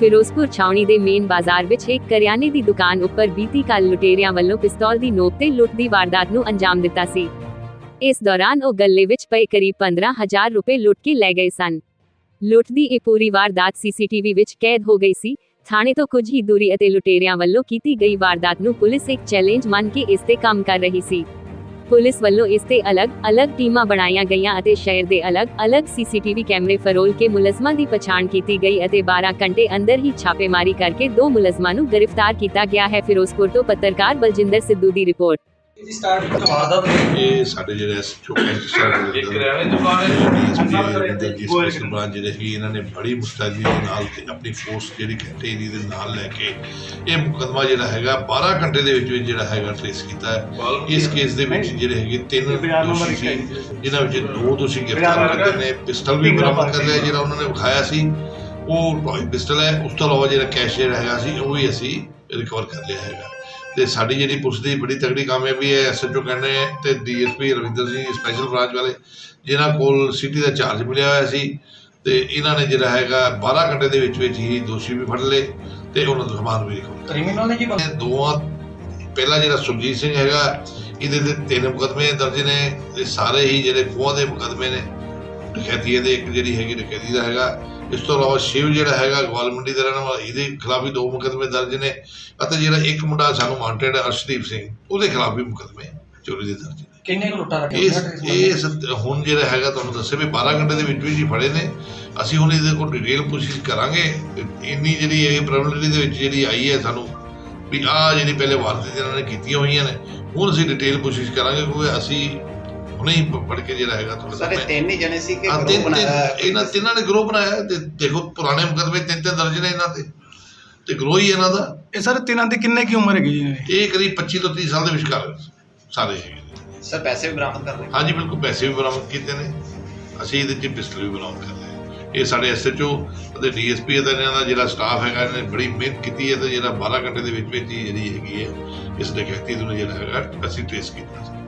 ਫਿਰੋਜ਼ਪੁਰ ਛਾਉਣੀ ਦੇ ਮੇਨ ਬਾਜ਼ਾਰ ਵਿੱਚ ਇੱਕ ਕਰਿਆਨੇ ਦੀ ਦੁਕਾਨ ਉੱਪਰ ਬੀਤੀ ਕੱਲ ਲੁਟੇਰਿਆਂ ਵੱਲੋਂ ਪਿਸਤੌਲ ਦੀ ਨੋਕ ਤੇ ਲੁੱਟ ਦੀ ਵਾਰਦਾਤ ਨੂੰ ਅੰਜਾਮ ਦਿੱਤਾ ਸੀ। ਇਸ ਦੌਰਾਨ ਉਹ ਗੱਲੇ ਵਿੱਚ ਪਏ ਕਰੀਬ 15000 ਰੁਪਏ ਲੁੱਟ ਕੇ ਲੈ ਗਏ ਸਨ। ਲੁੱਟ ਦੀ ਇਹ ਪੂਰੀ ਵਾਰਦਾਤ ਸੀਸੀਟੀਵੀ ਵਿੱਚ ਕੈਦ ਹੋ ਗਈ ਸੀ। ਥਾਣੇ ਤੋਂ ਕੁਝ ਹੀ ਦੂਰੀ ਅਤੇ ਲੁਟੇਰਿਆਂ ਵੱਲੋਂ ਕੀਤੀ ਗਈ ਵਾਰਦਾਤ ਨੂੰ ਪੁਲਿਸ ਇੱਕ ਚੈਲੰਜ ਮੰਨ ਕੇ ਇਸ ਤੇ ਕੰਮ ਕਰ ਰਹੀ ਸੀ। ਪੁਲਿਸ ਵੱਲੋਂ ਇਸ ਤੇ ਅਲੱਗ-ਅਲੱਗ ਟੀਮਾਂ ਬਣਾਈਆਂ ਗਈਆਂ ਅਤੇ ਸ਼ਹਿਰ ਦੇ ਅਲੱਗ-ਅਲੱਗ ਸੀਸੀਟੀਵੀ ਕੈਮਰੇ ਫਰੋਲ ਕੇ ਮੁਲਜ਼ਮਾਂ ਦੀ ਪਛਾਣ ਕੀਤੀ ਗਈ ਅਤੇ 12 ਘੰਟੇ ਅੰਦਰ ਹੀ ਛਾਪੇਮਾਰੀ ਕਰਕੇ ਦੋ ਮੁਲਜ਼ਮਾਂ ਨੂੰ ਗ੍ਰਿਫਤਾਰ ਕੀਤਾ ਗਿਆ ਹੈ। ਫਿਰੋਜ਼ਪੁਰ ਤੋਂ ਪੱਤਰਕਾਰ ਬਲਜਿੰਦਰ ਸਿੱਧੂ ਦੀ ਰਿਪੋਰਟ। ਜੀ ਸਟਾਰਟ ਵਾਰਦਾਤ ਇਹ ਸਾਡੇ ਜਿਹੜੇ ਐਸਐਚਓ ਕੈਂਟ ਇੱਕ ਕਰਿਆਨੇ ਦੀ ਦੁਕਾਨ ਹੈ ਜੀ ਸਪੈਸ਼ਲ ਬ੍ਰਾਂਚ ਜਿਹੜੇ ਸੀ ਇਹਨਾਂ ਨੇ ਬੜੀ ਮੁਸਤੈਦੀ ਦੇ ਨਾਲ ਤੇ ਆਪਣੀ ਫੋਰਸ ਜਿਹੜੀ ਘੰਟੇ ਦੀ ਦੇ ਨਾਲ ਲੈ ਕੇ ਇਹ ਮੁਕਦਮਾ ਜਿਹੜਾ ਹੈਗਾ 12 ਘੰਟੇ ਦੇ ਵਿੱਚ ਵਿੱਚ ਜਿਹੜਾ ਹੈਗਾ ਟ੍ਰੇਸ ਕੀਤਾ ਹੈ। ਇਸ ਕੇਸ ਦੇ ਵਿੱਚ ਜਿਹੜੇ ਹੈਗੇ ਤਿੰਨ ਦੋਸ਼ੀ ਸੀ ਜਿਨ੍ਹਾਂ ਵਿੱਚ ਦੋ ਦੋਸ਼ੀ ਗ੍ਰਿਫਤਾਰ ਕੀਤੇ ਨੇ ਪਿਸਟਲ ਵੀ ਬਰਾਮਦ ਕਰ ਲਿਆ ਜਿਹੜਾ ਉਹਨਾਂ ਨੇ ਵਿਖਾਇਆ ਸੀ। ਉਹ ਪਿਸਟਲ ਹੈ ਉਸ ਤੋਂ ਇਲਾਵਾ ਜਿਹੜਾ ਕੈਸ਼ ਜਿਹੜਾ ਹੈਗਾ ਸੀ ਉਹ ਵੀ ਅਸੀਂ ਰਿਕਵਰ ਕਰ ਲਿਆ ਹੈਗਾ। ਤੇ ਸਾਡੀ ਜਿਹੜੀ ਪੁਲਿਸ ਦੀ ਬੜੀ ਤਗੜੀ ਕਾਮਯਾਬੀ ਹੈ ਐਸਐਚਓ ਕਹਿੰਦੇ ਤੇ DSP Ravinder Singh special branch ਵਾਲੇ ਜਿਨ੍ਹਾਂ ਕੋਲ ਸਿਟੀ ਦਾ ਚਾਰਜ ਮਿਲਿਆ ਹੋਇਆ ਸੀ ਤੇ ਇਹਨਾਂ ਨੇ ਜਿਹੜਾ ਹੈਗਾ 12 ਘੰਟੇ ਦੇ ਵਿੱਚ ਵਿੱਚ ਹੀ ਦੋਸ਼ੀ ਵੀ ਫੜ ਲਏ ਤੇ ਉਹਨਾਂ ਦਾ ਸਮਾਨ ਵੀ ਰਿਕਵਰ ਕਰ ਕ੍ਰਿਮੀਨਲ ਨੇ ਜੀ ਦੋਵਾਂ ਪਹਿਲਾ ਜਿਹੜਾ ਸੁਰਜੀਤ ਸਿੰਘ ਹੈਗਾ ਇਹਦੇ ਤੇ ਤਿੰਨ ਮੁਕਦਮੇ ਦਰਜ ਨੇ ਇਹ ਸਾਰੇ ਹੀ ਜਿਹੜੇ ਖੋਹਾਂ ਦੇ ਮੁਕਦਮੇ ਨੇ। ਡਕੈਤੀ ਦੇ ਇੱਕ ਜਿਹੜੀ ਹੈਗੀ ਡਕੈਤੀ ਦਾ ਹੈਗਾ ਇਸ ਤੋਂ ਇਲਾਵਾ ਸ਼ਿਵ ਜਿਹੜਾ ਹੈਗਾ ਗਵਾਲ ਮੰਡੀ ਦਾ ਰਹਿਣ ਵਾਲਾ ਇਹਦੇ ਖਿਲਾਫ ਵੀ ਦੋ ਮੁਕਦਮੇ ਦਰਜ ਨੇ ਅਤੇ ਜਿਹੜਾ ਇੱਕ ਮੁੰਡਾ ਸਾਨੂੰ ਵਾਂਟਡ ਅਰਸ਼ਦੀਪ ਸਿੰਘ ਉਹਦੇ ਖਿਲਾਫ ਵੀ ਮੁਕਦਮੇ ਚੋਰੀ ਦੇ ਦਰਜ ਨੇ। ਕਿੰਨੇ ਲੁੱਟਾਂ ਰੱਖੀਆਂ ਇਸ ਹੁਣ ਜਿਹੜਾ ਹੈਗਾ ਤੁਹਾਨੂੰ ਦੱਸਿਆ ਵੀ 12 ਘੰਟੇ ਦੇ ਵਿੱਚ ਵਿੱਚ ਹੀ ਫੜੇ ਨੇ। ਅਸੀਂ ਹੁਣ ਇਹਦੇ ਕੋਲ ਡਿਟੇਲ ਕੋਸ਼ਿਸ਼ ਕਰਾਂਗੇ। ਇੰਨੀ ਜਿਹੜੀ ਇਹ ਪ੍ਰਾਇਮਰੀ ਦੇ ਵਿੱਚ ਜਿਹੜੀ ਆਈ ਹੈ ਸਾਨੂੰ ਵੀ ਆਹ ਜਿਹੜੀ ਪਹਿਲੇ ਵਾਰਦਾਤ ਇਹਨਾਂ ਨੇ ਕੀਤੀਆਂ ਹੋਈਆਂ ਨੇ ਹੁਣ ਅਸੀਂ ਡਿਟੇਲ ਕੋਸ਼ਿਸ਼ ਕਰਾਂਗੇ ਕਿਉਂਕਿ ਅਸੀਂ ਹੁਣੇ ਹੀ ਪੜ ਕੇ ਜਿਹੜਾ ਹੈਗਾ ਤੁਹਾਨੂੰ ਸਾਰੇ ਤਿੰਨ ਹੀ ਜਣੇ ਸੀ ਕਿ ਗਰੁੱਪ ਬਣਾਇਆ ਇਹਨਾਂ ਤਿੰਨਾਂ ਨੇ ਗਰੋਹ ਬਣਾਇਆ ਤੇ ਦੇਖੋ ਪੁਰਾਣੇ ਮੁਕਦਮੇ ਤਿੰਨ ਤਿੰਨ ਦਰਜ ਨੇ ਇਹਨਾਂ ਤੇ ਤੇ ਗਰੋਹ ਹੀ ਇਹਨਾਂ ਦਾ। ਇਹ ਸਾਰੇ ਤਿੰਨਾਂ ਦੀ ਕਿੰਨੇ ਕੀ ਉਮਰ ਹੈਗੀ ਜੀ? ਇਹ ਕਰੀਬ 25 ਤੋਂ 30 ਸਾਲ ਦੇ ਵਿਚਕਾਰ ਸਾਰੇ ਹੈਗੇ ਨੇ। ਸਰ ਪੈਸੇ ਵੀ ਬਰਾਮਦ ਕਰ ਲਏ ਹਾਂਜੀ ਬਿਲਕੁਲ ਪੈਸੇ ਵੀ ਬਰਾਮਦ ਕੀਤੇ ਨੇ। ਅਸੀਂ ਇਹਦੇ 'ਚ ਪਿਸਟਲ ਵੀ ਬਰਾਮਦ ਕਰ ਲਏ ਇਹ ਸਾਡੇ ਐਸਐਚਓ ਅਤੇ ਡੀਐਸਪੀ ਅਤੇ ਇਹਨਾਂ ਦਾ ਜਿਹੜਾ ਸਟਾਫ ਹੈਗਾ ਇਹਨੇ ਬੜੀ ਮਿਹਨਤ ਕੀਤੀ ਹੈ ਤੇ ਜਿਹੜਾ 12 ਘੰਟੇ ਦੇ ਵਿੱਚ ਵਿੱਚ ਹੀ ਜਿਹੜੀ ਹੈਗੀ ਹੈ ਇਸ ਡਕੈਤੀ ਨੂੰ ਜਿਹੜਾ ਹੈਗਾ ਅਸੀਂ ਟ੍ਰੇਸ ਕੀਤਾ